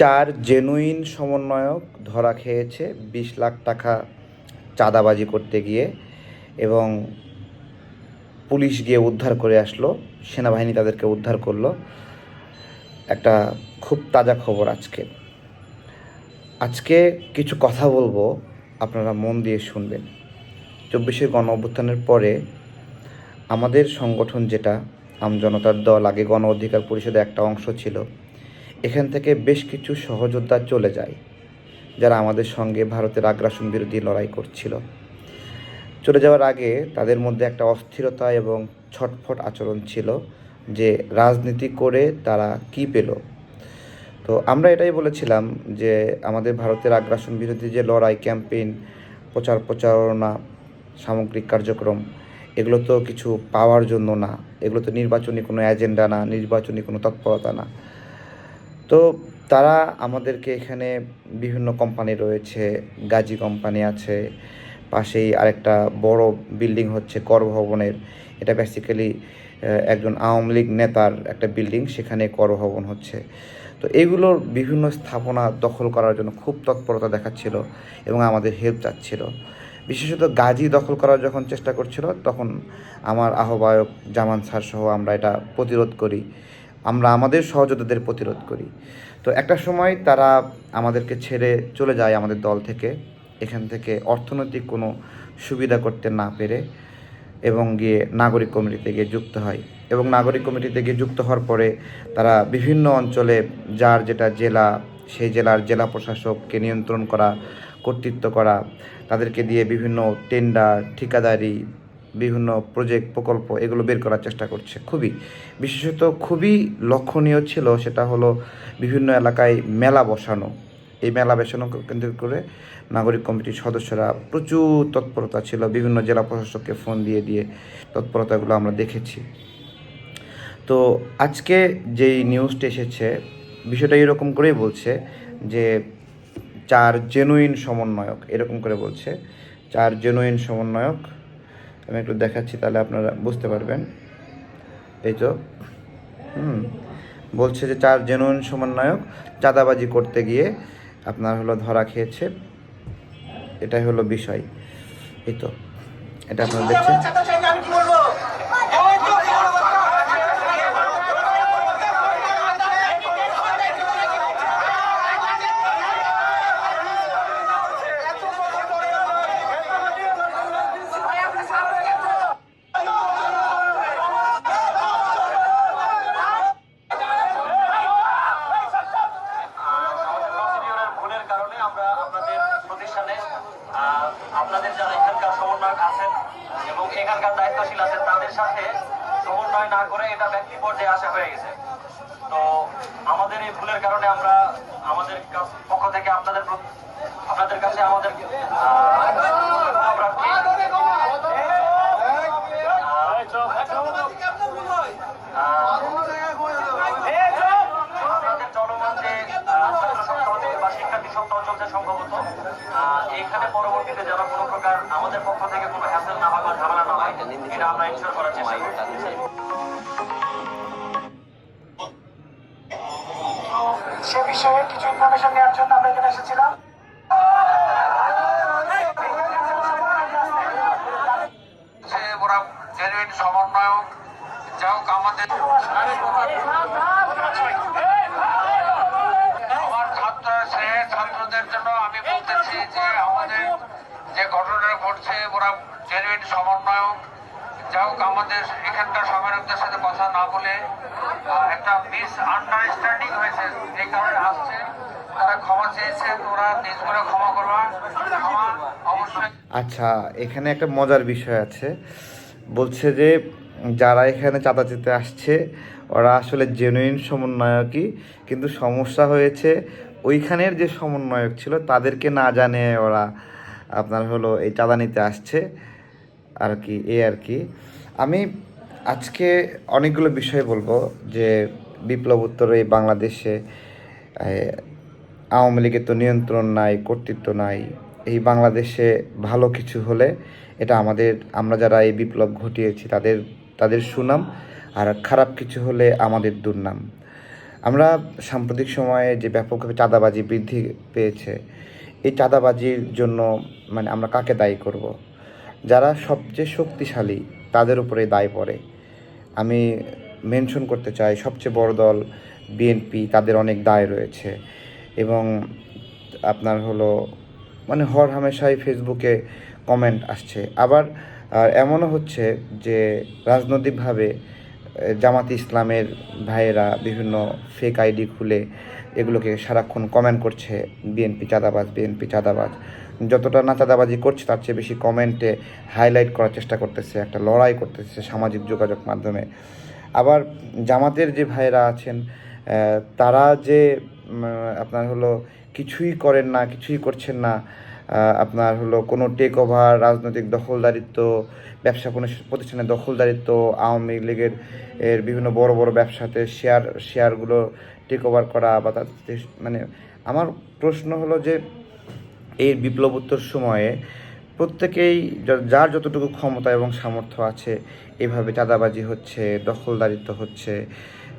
চার জেনুইন সমন্বয়ক ধরা খেয়েছে বিশ লাখ টাকা চাঁদাবাজি করতে গিয়ে এবং পুলিশ গিয়ে উদ্ধার করে আসলো, সেনাবাহিনী তাদেরকে উদ্ধার করল। একটা খুব তাজা খবর আজকে। আজকে কিছু কথা বলব, আপনারা মন দিয়ে শুনবেন। চব্বিশের গণ অভ্যুত্থানের পরে আমাদের সংগঠন যেটা আমজনতার দল, আগে গণ অধিকার পরিষদের একটা অংশ ছিল এখান থেকে বেশ কিছু সহযোদ্ধা চলে যায়, যারা আমাদের সঙ্গে ভারতের আগ্রাসন বিরোধী লড়াই করছিল। চলে যাওয়ার আগে তাদের মধ্যে একটা অস্থিরতা এবং ছটফট আচরণ ছিল যে রাজনীতি করে তারা কি পেল। তো আমরা এটাই বলেছিলাম যে আমাদের ভারতের আগ্রাসন বিরোধী যে লড়াই, ক্যাম্পেইন, প্রচার প্রচারণা, সামগ্রিক কার্যক্রম, এগুলো তো কিছু পাওয়ার জন্য না। এগুলো তো নির্বাচনী কোনো এজেন্ডা না, নির্বাচনী কোনো তৎপরতা না। তো তারা আমাদেরকে এখানে বিভিন্ন কোম্পানি রয়েছে, গাজী কোম্পানি আছে, পাশেই আরেকটা বড় বিল্ডিং হচ্ছে কর ভবনের এটা বেসিক্যালি একজন আওয়ামী লীগ নেতার একটা বিল্ডিং সেখানে কর ভবন হচ্ছে। তো এগুলোর বিভিন্ন স্থাপনা দখল করার জন্য খুব তৎপরতা দেখাচ্ছিল এবং আমাদের হেল্প চাচ্ছিল। বিশেষত গাজী দখল করার যখন চেষ্টা করছিল, তখন আমার আহ্বায়ক জামান স্যার সহ আমরা এটা প্রতিরোধ করি। আমরা আমাদের সহযোদ্ধাদের প্রতিরোধ করি। তো একটা সময় তারা আমাদেরকে ছেড়ে চলে যায় আমাদের দল থেকে, এখান থেকে অর্থনৈতিক কোনো সুবিধা করতে না পেরে এবং গিয়ে নাগরিক কমিটিতে গিয়ে যুক্ত হয়। এবং নাগরিক কমিটিতে গিয়ে যুক্ত হওয়ার পরে তারা বিভিন্ন অঞ্চলে যার যেটা জেলা, সেই জেলার জেলা প্রশাসককে নিয়ন্ত্রণ করা, কর্তৃত্ব করা, তাদেরকে দিয়ে বিভিন্ন টেন্ডার ঠিকাদারি বিভিন্ন প্রজেক্ট প্রকল্প, এগুলো বের করার চেষ্টা করছে খুবই। বিশেষত খুবই লক্ষণীয় ছিল সেটা হলো বিভিন্ন এলাকায় মেলা বসানো। এই মেলা বসানোকে কেন্দ্র করে নাগরিক কমিটির সদস্যরা প্রচুর তৎপরতা ছিল, বিভিন্ন জেলা প্রশাসককে ফোন দিয়ে দিয়ে তৎপরতাগুলো আমরা দেখেছি। তো আজকে যেই নিউজটা এসেছে, বিষয়টা এরকম করেই বলছে যে চার জেনুইন সমন্বয়ক, এরকম করে বলছে, চার জেনুইন সমন্বয়ক আমি একটু দেখাচ্ছি, তাহলে আপনারা বুঝতে পারবেন। এই তো। হুম, বলছে যে চার জেনুইন সমন্বয়ক চাঁদাবাজি করতে গিয়ে আপনার হলো ধরা খেয়েছে। এটাই হলো বিষয়। এই তো, এটা আপনারা দেখছেন আমি কি বলব প্রসিডিওরের ভুলের কারণে আমরা আপনাদের প্রতিষ্ঠানে আহ, আপনাদের যারা এখানকার সমন্বয়ক আছেন এবং এখানকার দায়িত্বশীল আছেন তাদের সাথে সমন্বয় না করে এটা ব্যক্তি পর্যায়ে আসা হয়ে গেছে। তো আমাদের এই ভুলের কারণে আমরা আমাদের পক্ষ থেকে আপনাদের আপনাদের কাছে আমাদের আহ, পরবর্তীতে যেন কোনো প্রকার আমাদের পক্ষ থেকে কোনো হ্যাসেল না হয় বা ঝামেলা না হয় এটা আমরা ইনশোর করার চেষ্টা করছি সে বিষয়ে কিছু ইনফরমেশন নেওয়ার জন্য আমরা এখানে এসেছিলাম। ওরা জেনুইন সমন্বয়ক যাই হোক আমাদের আমার ছাত্র সে ছাত্রদের জন্য আমি বলতেছি যে আমাদের যে ঘটনা ঘটছে, ওরা জেনুইন সমন্বয়ক। যাই হোক, আমাদের এখানকার সমন্বয়কদের সাথে কথা না বলে একটা মিস আন্ডারস্ট্যান্ডিং হয়েছে। এই কারণে আসছে আচ্ছা এখানে একটা মজার বিষয় আছে। বলছে যে, যারা এখানে চাঁদা চেতে আসছে, ওরা আসলে জেনুইন সমন্বয়কই, কিন্তু সমস্যা হয়েছে ওইখানের যে সমন্বয়ক ছিল, তাদেরকে না জানে ওরা আপনার হলো এই চাঁদা নিতে আসছে আর কি, এ আর কি। আমি আজকে অনেকগুলো বিষয় বলব যে বিপ্লব উত্তর এই বাংলাদেশে আওয়ামী লীগের তো নিয়ন্ত্রণ নাই, কর্তৃত্ব নাই, এই বাংলাদেশে ভালো কিছু হলে এটা আমাদের, আমরা যারা এই বিপ্লব ঘটিয়েছি তাদের তাদের সুনাম, আর খারাপ কিছু হলে আমাদের দুর্নাম। আমরা সাম্প্রতিক সময়ে যে ব্যাপকভাবে চাঁদাবাজি বৃদ্ধি পেয়েছে, এই চাঁদাবাজির জন্য মানে আমরা কাকে দায়ী করব। যারা সবচেয়ে শক্তিশালী তাদের উপরে দায় পড়ে। আমি মেনশন করতে চাই, সবচেয়ে বড় দল বিএনপি, তাদের অনেক দায় রয়েছে। এবং আপনার হলো মানে হর হামেশাই ফেসবুকে কমেন্ট আসছে। আবার এমনও হচ্ছে যে রাজনৈতিকভাবে জামাত ইসলামের ভাইয়েরা বিভিন্ন ফেক আইডি খুলে এগুলোকে সারাক্ষণ কমেন্ট করছে বিএনপি চাঁদাবাজ বিএনপি চাঁদাবাজ। যতটা না চাঁদাবাজি করছে, তার চেয়ে বেশি কমেন্টে হাইলাইট করার চেষ্টা করতেছে, একটা লড়াই করতেছে সামাজিক যোগাযোগ মাধ্যমে। আবার জামাতের যে ভাইয়েরা আছেন তারা যে আপনার হলো কিছুই করেন না, কিছুই করছেন না আপনার হলো কোনো টেক ওভার রাজনৈতিক দখলদারিত্ব, ব্যবসা কোনো প্রতিষ্ঠানের দখলদারিত্ব, আওয়ামী লীগের এর বিভিন্ন বড় বড় ব্যবসাতে শেয়ার শেয়ারগুলো টেক ওভার করা বা তাদের মানে আমার প্রশ্ন হলো যে এই বিপ্লবোত্তর সময়ে প্রত্যেকেই যার যতটুকু ক্ষমতা এবং সামর্থ্য আছে এভাবে চাঁদাবাজি হচ্ছে, দখলদারিত্ব হচ্ছে,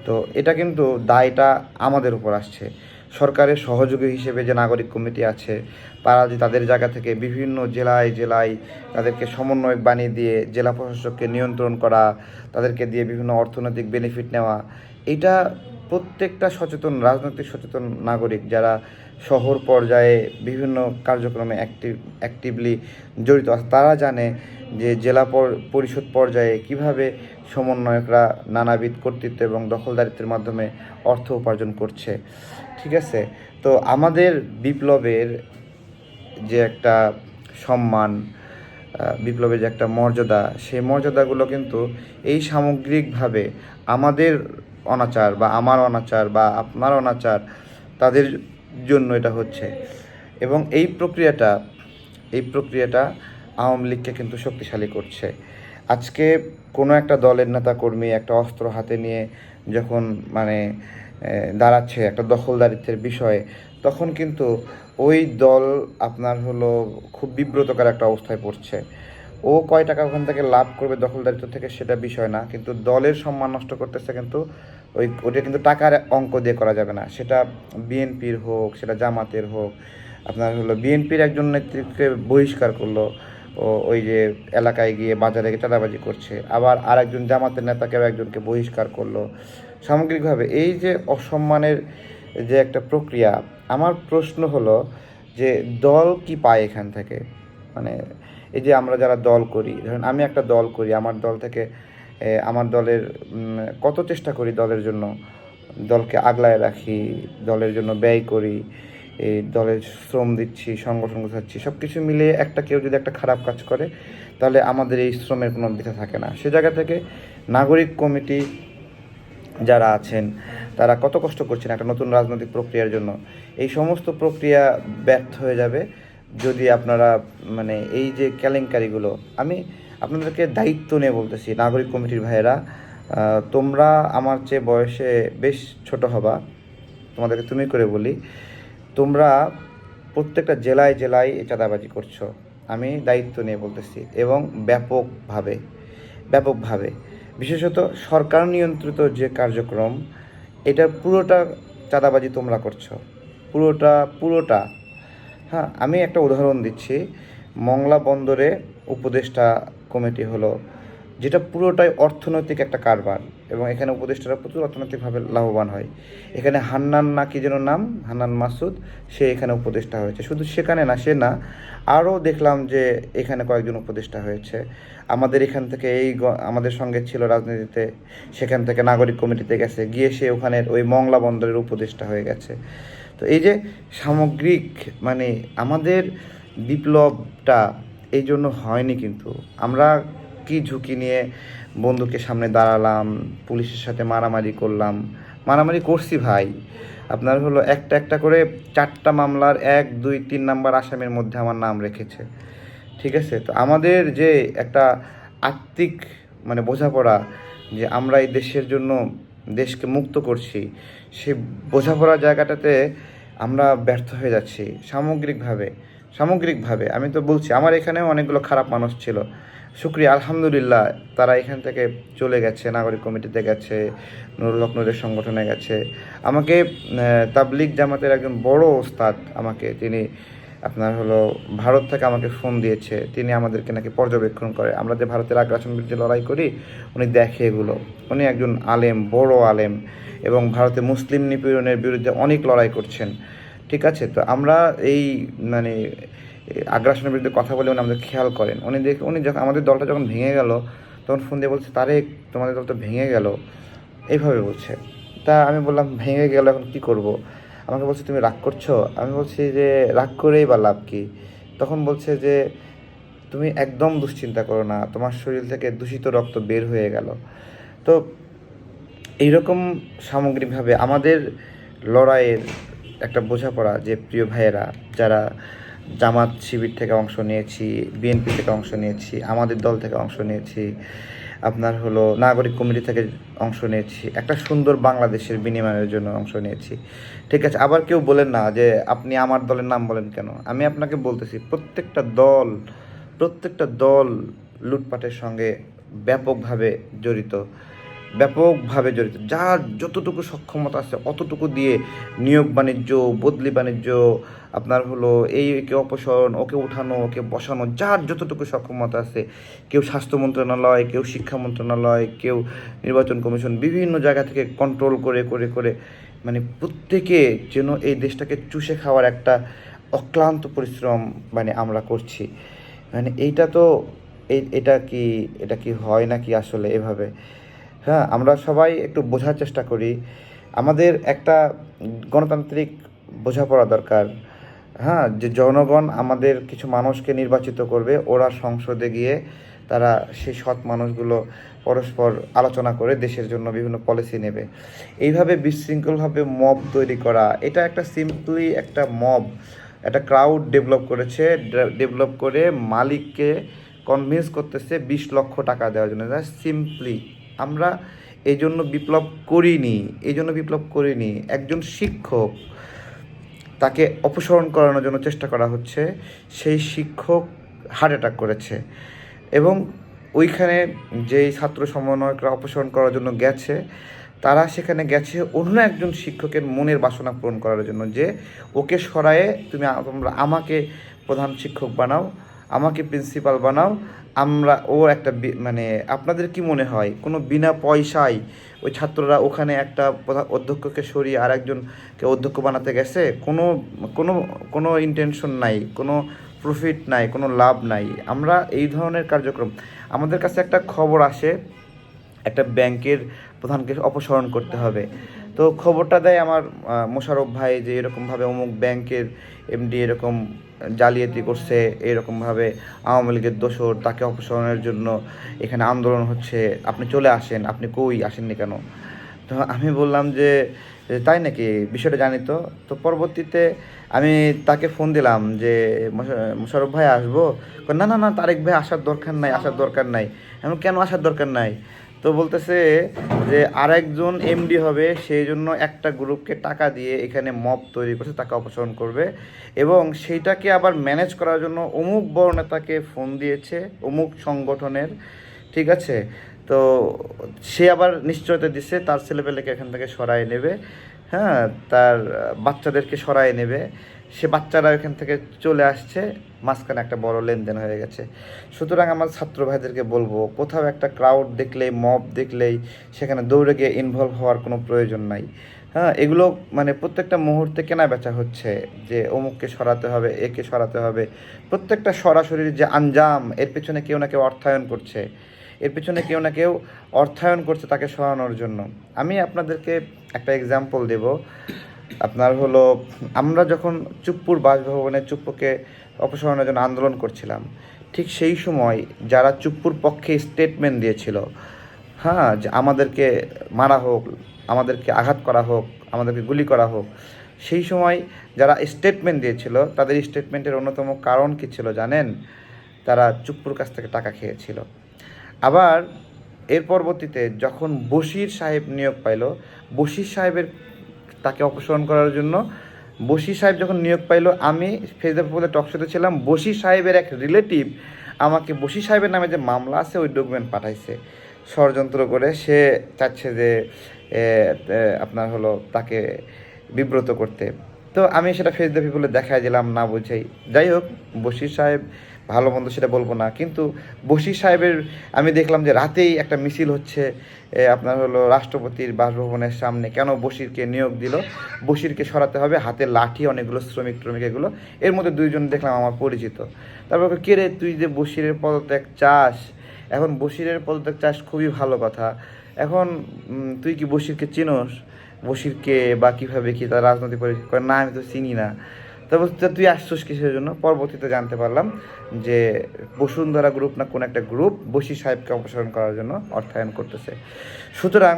তো এটা কিন্তু দায়টা আমাদের উপর আসছে। সরকারের সহযোগী হিসেবে যে নাগরিক কমিটি আছে, তারা যে তাদের জায়গা থেকে বিভিন্ন জেলায় জেলায় তাদেরকে সমন্বয়ক বানিয়ে দিয়ে জেলা প্রশাসককে নিয়ন্ত্রণ করা, তাদেরকে দিয়ে বিভিন্ন অর্থনৈতিক বেনিফিট নেওয়া, এটা প্রত্যেকটা সচেতন, রাজনৈতিক সচেতন নাগরিক যারা শহর পর্যায়ে বিভিন্ন কার্যক্রমে অ্যাক্টিভ অ্যাক্টিভলি জড়িত আছে, তারা জানে যে জেলা পরিষদ পর্যায়ে কীভাবে সমন্বয়করা নানাবিধ কর্তৃত্ব এবং দখলদারিত্বের মাধ্যমে অর্থ উপার্জন করছে। ঠিক আছে? তো আমাদের বিপ্লবের যে একটা সম্মান বিপ্লবের যে একটা মর্যাদা, সেই মর্যাদাগুলো কিন্তু এই সামগ্রিকভাবে আমাদের অনাচার বা আমার অনাচার বা আপনার অনাচার, তাদের জন্য এটা হচ্ছে। এবং এই প্রক্রিয়াটা এই প্রক্রিয়াটা আওয়ামী লীগকে কিন্তু শক্তিশালী করছে। আজকে কোনো একটা দলের নেতা কর্মী একটা অস্ত্র হাতে নিয়ে যখন মানে দাঁড়াচ্ছে একটা দখলদারিত্বের বিষয়ে, তখন কিন্তু ওই দল আপনার হলো খুব বিব্রতকর একটা অবস্থায় পড়ছে। ও কয় টাকা ওখান থেকে লাভ করবে দখলদারিত্ব থেকে সেটা বিষয় না, কিন্তু দলের সম্মান নষ্ট করতেছে কিন্তু ওই, ওটা কিন্তু টাকার অঙ্ক দিয়ে করা যাবে না। সেটা বিএনপির হোক, সেটা জামাতের হোক, আপনার হলো বিএনপির একজন নেতৃত্বকে বহিষ্কার করল, ও ওই যে এলাকায় গিয়ে বাজারে গিয়ে চাঁদাবাজি করছে, আবার আরেকজন জামাতের নেতাকেও একজনকে বহিষ্কার করল। সামগ্রিকভাবে এই যে অসম্মানের যে একটা প্রক্রিয়া, আমার প্রশ্ন হলো যে দল কি পায় এখান থেকে? মানে এই যে আমরা যারা দল করি, ধরেন আমি একটা দল করি, আমার দল থেকে আমার দলের কত চেষ্টা করি দলের জন্য? দলকে আগলায় রাখি, দলের জন্য ব্যয় করি এই দলের শ্রম দিচ্ছি, সংগঠন গোছাচ্ছি সব কিছু মিলিয়ে একটা কেউ যদি একটা খারাপ কাজ করে, তাহলে আমাদের এই শ্রমের কোনো বৃথা থাকে না। সে জায়গা থেকে নাগরিক কমিটি যারা আছেন, তারা কত কষ্ট করছেন একটা নতুন রাজনৈতিক প্রক্রিয়ার জন্য। এই সমস্ত প্রক্রিয়া ব্যর্থ হয়ে যাবে যদি আপনারা মানে এই যে কেলেঙ্কারিগুলো, আমি আপনাদেরকে দায়িত্ব নিয়ে বলতেছি, নাগরিক কমিটির ভাইয়েরা তোমরা আমার চেয়ে বয়সে বেশ ছোট হবা, তোমাদেরকে তুমি করে বলি, তোমরা প্রত্যেকটা জেলায় জেলায় চাঁদাবাজি করছ। আমি দায়িত্ব নিয়ে বলতেছি এবং ব্যাপকভাবে ব্যাপকভাবে। বিশেষত সরকার নিয়ন্ত্রিত যে কার্যক্রম এটার পুরোটা চাঁদাবাজি তোমরা করছ। পুরোটা পুরোটা। হ্যাঁ আমি একটা উদাহরণ দিচ্ছি। মংলা বন্দরে উপদেষ্টা কমিটি হলো, যেটা পুরোটাই অর্থনৈতিক একটা কারবার। এবং এখানে উপদেষ্টারা প্রচুর অর্থনৈতিকভাবে লাভবান হয়। এখানে হান্নান না কি যেন নাম? হান্নান মাসুদ, সে এখানে উপদেষ্টা হয়েছে। শুধু সেখানে না, সে না, আরও দেখলাম যে এখানে কয়েকজন উপদেষ্টা হয়েছে। আমাদের এখান থেকে এই আমাদের সঙ্গে ছিল রাজনীতিতে, সেখান থেকে নাগরিক কমিটিতে গেছে। গিয়ে সে ওখানের ওই মংলা বন্দরের উপদেষ্টা হয়ে গেছে। তো এই যে সামগ্রিক মানে আমাদের বিপ্লবটা এই জন্য হয়নি কিন্তু। আমরা কি ঝুঁকি নিয়ে বন্ধুকে সামনে দাঁড়ালাম, পুলিশের সাথে মারামারি করলাম। মারামারি করছি ভাই। আপনার হলো একটা একটা করে চারটা মামলার এক, দুই, তিন নাম্বার আসামির মধ্যে আমার নাম রেখেছে। ঠিক আছে? তো আমাদের যে একটা আত্মিক মানে বোঝাপড়া যে আমরা এই দেশের জন্য দেশকে মুক্ত করছি সে বোঝাপড়া জায়গাটাতে আমরা ব্যর্থ হয়ে যাচ্ছি সামগ্রিকভাবে। সামগ্রিকভাবে, আমি তো বলছি, আমার এখানেও অনেকগুলো খারাপ মানুষ ছিল। শুক্রিয়া আলহামদুলিল্লাহ। তারা এখান থেকে চলে গেছে নাগরিক কমিটিতে গেছে নুরুল হক নুরের সংগঠনে গেছে। আমাকে আহ, তাবলিগ জামাতের একজন বড় ওস্তাদ আমাকে তিনি আপনার হলো ভারত থেকে আমাকে ফোন দিয়েছে। তিনি আমাদেরকে নাকি পর্যবেক্ষণ করে। আমরা যে ভারতের আগ্রাসন বিরুদ্ধে লড়াই করি উনি দেখে এগুলো। উনি একজন আলেম বড় আলেম এবং ভারতে মুসলিম নিপীড়নের বিরুদ্ধে অনেক লড়াই করছেন। ঠিক আছে? তো আমরা এই মানে আগ্রাসনের বিরুদ্ধে কথা বলে উনি আমাদের খেয়াল করেন। উনি দেখ, উনি যখন, আমাদের দলটা যখন ভেঙে গেল, তখন ফোন দিয়ে বলছে তারেক তোমাদের দল তো ভেঙে গেল। এইভাবে বলছে। তা আমি বললাম, ভেঙে গেল, এখন কি করব? আমাকে বলছে, তুমি রাগ করছ? আমি বলছি যে, রাগ করেই বা লাভ কী? তখন বলছে যে, তুমি একদম দুশ্চিন্তা করো না, তোমার শরীর থেকে দূষিত রক্ত বের হয়ে গেল। তো এইরকম সামগ্রিকভাবে আমাদের লড়াইয়ের একটা বোঝাপড়া যে প্রিয় ভাইয়েরা, যারা জামাত শিবির থেকে অংশ নিয়েছি, বিএনপি থেকে অংশ নিয়েছি, আমাদের দল থেকে অংশ নিয়েছি, আপনার হলো নাগরিক কমিটি থেকে অংশ নিয়েছি, একটা সুন্দর বাংলাদেশের বিনিময়ের জন্য অংশ নিয়েছি। ঠিক আছে, আবার কেউ বলেন না যে আপনি আমার দলের নাম বলেন কেন? আমি আপনাকে বলতেছি, প্রত্যেকটা দল প্রত্যেকটা দল লুটপাটের সঙ্গে ব্যাপকভাবে জড়িত। ব্যাপকভাবে জড়িত। যার যতটুকু সক্ষমতা আছে, অতটুকু দিয়ে নিয়োগ বাণিজ্য, বদলি বাণিজ্য, আপনার হলো এই একে অপসারণ, ওকে উঠানো, ওকে বসানো, যার যতটুকু সক্ষমতা আছে, কেউ স্বাস্থ্য মন্ত্রণালয়, কেউ শিক্ষা মন্ত্রণালয়, কেউ নির্বাচন কমিশন, বিভিন্ন জায়গা থেকে কন্ট্রোল করে করে করে মানে প্রত্যেকে যেন এই দেশটাকে চুষে খাওয়ার একটা অক্লান্ত পরিশ্রম মানে আমরা করছি। মানে এইটা তো এটা কি এটা কি হয় নাকি আসলে এভাবে? হ্যাঁ আমরা সবাই একটু বোঝার চেষ্টা করি। আমাদের একটা গণতান্ত্রিক বোঝাপড়া দরকার। হ্যাঁ যে জনগণ আমাদের কিছু মানুষকে নির্বাচিত করবে, ওরা সংসদে গিয়ে তারা সেই সৎ মানুষগুলো পরস্পর আলোচনা করে দেশের জন্য বিভিন্ন পলিসি নেবে। এইভাবে বিশৃঙ্খলভাবে মব তৈরি করা, এটা একটা সিম্পলি একটা মব একটা ক্রাউড ডেভেলপ করেছে ডেভেলপ করে মালিককে কনভিন্স করতেছে বিশ লক্ষ টাকা দেওয়ার জন্য। সিম্পলি আমরা এই জন্য বিপ্লব করিনি এই জন্য বিপ্লব করিনি। একজন শিক্ষক তাকে অপসারণ করানোর জন্য চেষ্টা করা হচ্ছে, সেই শিক্ষক হার্ট অ্যাটাক করেছে। এবং ওইখানে যেই ছাত্র সমন্বয়করা অপসারণ করার জন্য গেছে, তারা সেখানে গেছে অন্য একজন শিক্ষকের মনের বাসনা পূরণ করার জন্য যে, ওকে সরায়ে তুমি তোমরা আমাকে প্রধান শিক্ষক বানাও। আমাকে প্রিন্সিপাল বানাও, আমরা ও একটা মানে আপনাদের কি মনে হয়? কোনো বিনা পয়সায় ওই ছাত্ররা ওখানে একটা অধ্যক্ষকে সরিয়ে আর একজনকে অধ্যক্ষ বানাতে গেছে? কোনো কোনো কোনো ইন্টেনশন নাই, কোনো প্রফিট নাই, কোনো লাভ নাই। আমরা এই ধরনের কার্যক্রম, আমাদের কাছে একটা খবর আসে, একটা ব্যাংকের প্রধানকে অপসারণ করতে হবে। তো খবরটা দেয় আমার আহ, মোশাররফ ভাই যে এরকমভাবে অমুক ব্যাংকের এমডি এরকম জালিয়াতি করছে এরকমভাবে আওয়ামী লীগের দোষর তাকে অপসারণের জন্য এখানে আন্দোলন হচ্ছে আপনি চলে আসেন আপনি কই আসেননি কেন? তো আমি বললাম যে তাই নাকি? বিষয়টা জানি তো। তো পরবর্তীতে আমি তাকে ফোন দিলাম যে মোশা- মোশাররফ ভাই আসব? না না না তারেক ভাই আসার দরকার নাই আসার দরকার নাই। আমি কেন আসার দরকার নাই? তো বলতেছে যে আরেকজন এমডি হবে সেই জন্য একটা গ্রুপকে টাকা দিয়ে এখানে মব তৈরি করছে তাকে অপসারণ করবে। এবং সেইটাকে আবার ম্যানেজ করার জন্য অমুক বড় নেতাকে ফোন দিয়েছে, অমুক সংগঠনের, ঠিক আছে? তো সে আবার নিশ্চয়তা দিচ্ছে তার ছেলেপেলেকে এখান থেকে সরায় নেবে হ্যাঁ? তার বাচ্চাদেরকে সরায় নেবে। সে বাচ্চারা এখান থেকে চলে আসছে, মাঝখানে একটা বড় লেনদেন হয়ে গেছে। সুতরাং আমার ছাত্র ভাইদেরকে বলব, কোথাও একটা ক্রাউড দেখলেই মব দেখলেই, সেখানে দৌড়ে গিয়ে ইনভলভ হওয়ার কোনো প্রয়োজন নাই। হ্যাঁ এগুলো মানে প্রত্যেকটা মুহূর্তে কেনা বেচা হচ্ছে যে অমুককে সরাতে হবে, একে সরাতে হবে। প্রত্যেকটা সরাসরি যে আঞ্জাম, এর পেছনে কেউ না কেউ অর্থায়ন করছে। এর পেছনে কেউ না কেউ অর্থায়ন করছে তাকে সরানোর জন্য। আমি আপনাদেরকে একটা এক্সাম্পল দেব। আপনার হলো, আমরা যখন চুপ্পুর বাসভবনে চুপ্পুকে অপসারণের জন্য আন্দোলন করছিলাম, ঠিক সেই সময় যারা চুপ্পুর পক্ষে স্টেটমেন্ট দিয়েছিল হ্যাঁ যে আমাদেরকে মারা হোক, আমাদেরকে আঘাত করা হোক, আমাদেরকে গুলি করা হোক, সেই সময় যারা স্টেটমেন্ট দিয়েছিল, তাদের স্টেটমেন্টের অন্যতম কারণ কী ছিল জানেন? তারা চুপ্পুর কাছ থেকে টাকা খেয়েছিল। আবার এর পরবর্তীতে যখন বশির সাহেব নিয়োগ পাইল, বশির সাহেবের তাকে অপসারণ করার জন্য। বশির সাহেব যখন নিয়োগ পাইলো, আমি ফেসবুক বলে টকশোতে ছিলাম, বশির সাহেবের এক রিলেটিভ আমাকে বশির সাহেবের নামে যে মামলা আছে, ওই ডকুমেন্ট পাঠাইছে। ষড়যন্ত্র করে সে চাচ্ছে যে আপনার হলো তাকে বিব্রত করতে। তো আমি সেটা ফেস দ্য পিপলে দেখাই দিলাম, না বুঝাই। যাই হোক, বশির সাহেব ভালো মন্দ সেটা বলব না। কিন্তু বশির সাহেবের, আমি দেখলাম যে রাতেই একটা মিছিল হচ্ছে আপনার হলো রাষ্ট্রপতির বাসভবনের সামনে। কেন বশিরকে নিয়োগ দিল? বশিরকে সরাতে হবে, হাতে লাঠি, অনেকগুলো শ্রমিক ট্রমিক এগুলো। এর মধ্যে দুইজন দেখলাম আমার পরিচিত। তারপর কে রে তুই যে বশিরের পদত্যাগ চাস? এখন বশিরের পদত্যাগ চাষ খুবই ভালো কথা। এখন তুই কি বশিরকে চিনোস? বশিরকে বা কীভাবে কি তার রাজনৈতিক পরিচয় না, আমি তো চিনি না। তারপর তুই আসছিস কিসের জন্য? পরবর্তীতে জানতে পারলাম যে বসুন্ধরা গ্রুপ না কোন একটা গ্রুপ বসি সাহেবকে অপসারণ করার জন্য অর্থায়ন করতেছে। সুতরাং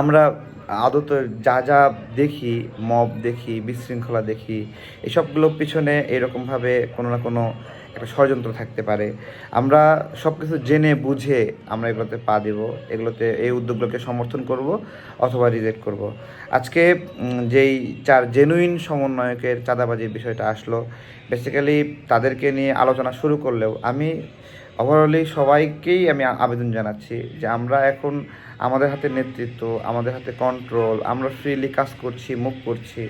আমরা আদত যা যা দেখি মব দেখি, বিশৃঙ্খলা দেখি এসবগুলোর পিছনে এরকমভাবে কোনো না কোনো একটা ষড়যন্ত্র থাকতে পারে। আমরা সব কিছু জেনে, বুঝে আমরা এগুলোতে পা দেব, এগুলোতে এই উদ্যোগগুলোকে সমর্থন করব অথবা রিজেক্ট করব। আজকে যেই চার জেনুইন সমন্বয়কের চাঁদাবাজির বিষয়টা আসলো বেসিক্যালি তাদেরকে নিয়ে আলোচনা শুরু করলেও আমি ওভারঅলি সবাইকেই আমি আবেদন জানাচ্ছি যে আমরা এখন আমাদের হাতে নেতৃত্ব, আমাদের হাতে কন্ট্রোল আমরা ফ্রিলি কাজ করছি মুভ করছি।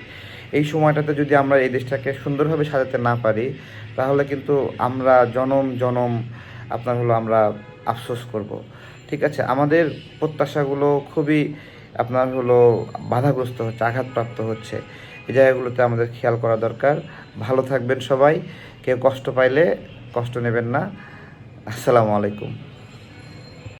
এই সময়টাতে যদি আমরা এই দেশটাকে সুন্দরভাবে সাজাতে না পারি, তাহলে কিন্তু আমরা জনম জনম আপনার হলো আমরা আফসোস করব। ঠিক আছে? আমাদের প্রত্যাশাগুলো খুবই আপনার হলো বাধাগ্রস্ত হচ্ছে, আঘাতপ্রাপ্ত হচ্ছে। এই জায়গাগুলোতে আমাদের খেয়াল করা দরকার। ভালো থাকবেন সবাই। কেউ কষ্ট পাইলে কষ্ট নেবেন না। আসসালামু আলাইকুম।